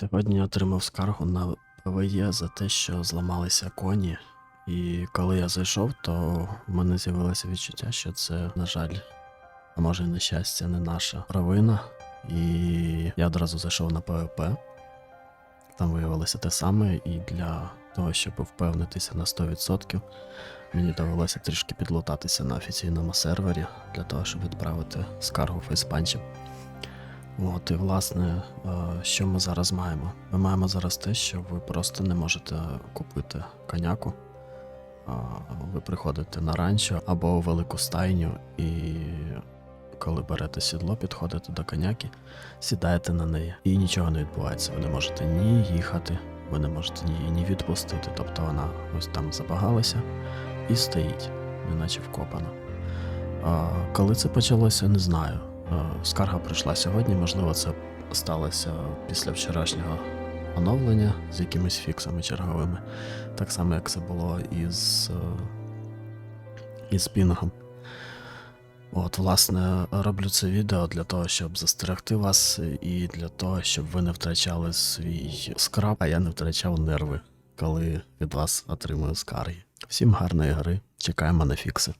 Сьогодні отримав скаргу на ПВЄ за те, що зламалися коні. І коли я зайшов, то в мене з'явилося відчуття, що це, на жаль, а може, на щастя, не наша провина. І я одразу зайшов на ПВП. Там виявилося те саме, і для того, щоб впевнитися на 100%, мені довелося трішки підлутатися на офіційному сервері для того, щоб відправити скаргу фейспанчем. От, і власне, е, що ми зараз маємо? Ми маємо зараз те, що ви просто не можете купити коняку. Ви приходите на ранчо або у велику стайню, і коли берете сідло, підходите до коняки, сідаєте на неї, і нічого не відбувається. Ви не можете ні їхати, ви не можете її ні відпустити. Тобто вона ось там забагалася і стоїть, неначе вкопана. Коли це почалося, не знаю. Е, Скарга прийшла сьогодні, можливо, це сталося після вчорашнього оновлення з якимись фіксами черговими. Так само, як це було із, е, із пінгом. От, власне, роблю це відео для того, щоб застерегти вас, і для того, щоб ви не втрачали свій скраб, а я не втрачав нерви, коли від вас отримую скарги. Всім гарної гри, чекаємо на фікси.